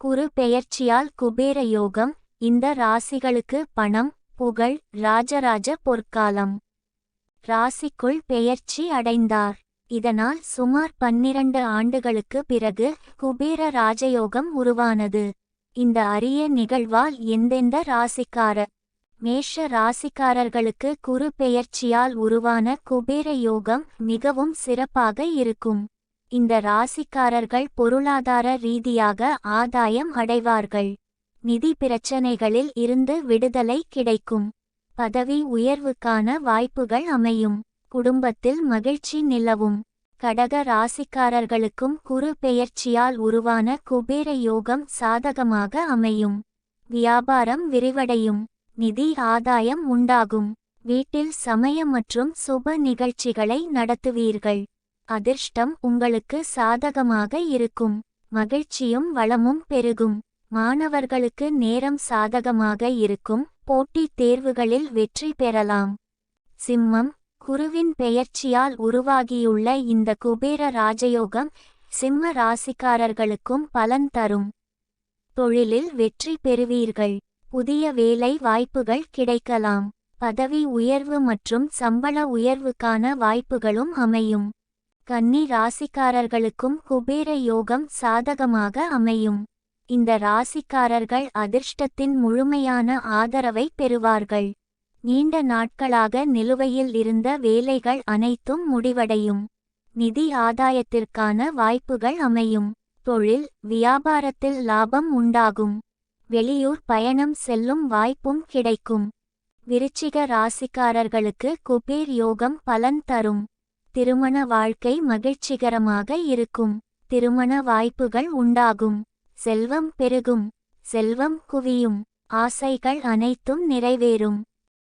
குரு பெயர்ச்சியால் குபேர யோகம் இந்த ராசிகளுக்கு பணம் புகழ் ராஜராஜ பொற்காலம். ராசிக்குள் பெயர்ச்சி அடைந்தார். இதனால் சுமார் பன்னிரண்டு ஆண்டுகளுக்கு பிறகு குபேர ராஜயோகம் உருவானது. இந்த அரிய நிகழ்வால் எந்தெந்த ராசிக்கார மேஷ ராசிக்காரர்களுக்கு குரு பெயர்ச்சியால் உருவான குபேர யோகம் மிகவும் சிறப்பாக இருக்கும். இந்த ராசிக்காரர்கள் பொருளாதார ரீதியாக ஆதாயம் அடைவார்கள். நிதி பிரச்சனைகளில் இருந்து விடுதலை கிடைக்கும். பதவி உயர்வுக்கான வாய்ப்புகள் அமையும். குடும்பத்தில் மகிழ்ச்சி நிலவும். கடக ராசிக்காரர்களுக்கும் குரு பெயர்ச்சியால் உருவான குபேர யோகம் சாதகமாக அமையும். வியாபாரம் விரிவடையும். நிதி ஆதாயம் உண்டாகும். வீட்டில் சமய மற்றும் சுப நிகழ்ச்சிகளை நடத்துவீர்கள். அதிர்ஷ்டம் உங்களுக்கு சாதகமாக இருக்கும். மகிழ்ச்சியும் வளமும் பெருகும். மாணவர்களுக்கு நேரம் சாதகமாக இருக்கும். போட்டித் தேர்வுகளில் வெற்றி பெறலாம். சிம்மம் குருவின் பெயர்ச்சியால் உருவாகியுள்ள இந்த குபேர ராஜயோகம் சிம்ம ராசிக்காரர்களுக்கும் பலன் தரும். தொழிலில் வெற்றி பெறுவீர்கள். புதிய வேலை வாய்ப்புகள் கிடைக்கலாம். பதவி உயர்வு மற்றும் சம்பள உயர்வுக்கான வாய்ப்புகளும் அமையும். கன்னி ராசிக்காரர்களுக்கும் குபேர யோகம் சாதகமாக அமையும். இந்த ராசிக்காரர்கள் அதிர்ஷ்டத்தின் முழுமையான ஆதரவை பெறுவார்கள். நீண்ட நாட்களாக நிலுவையில் இருந்த வேலைகள் அனைத்தும் முடிவடையும். நிதி ஆதாயத்திற்கான வாய்ப்புகள் அமையும். தொழில் வியாபாரத்தில் லாபம் உண்டாகும். வெளியூர் பயணம் செல்லும் வாய்ப்பும் கிடைக்கும். விருச்சிக ராசிக்காரர்களுக்கு குபேர் யோகம் பலன் தரும். திருமண வாழ்க்கை மகிழ்ச்சிகரமாக இருக்கும். திருமண வாய்ப்புகள் உண்டாகும். செல்வம் பெருகும். செல்வம் குவியும். ஆசைகள் அனைத்தும் நிறைவேறும்.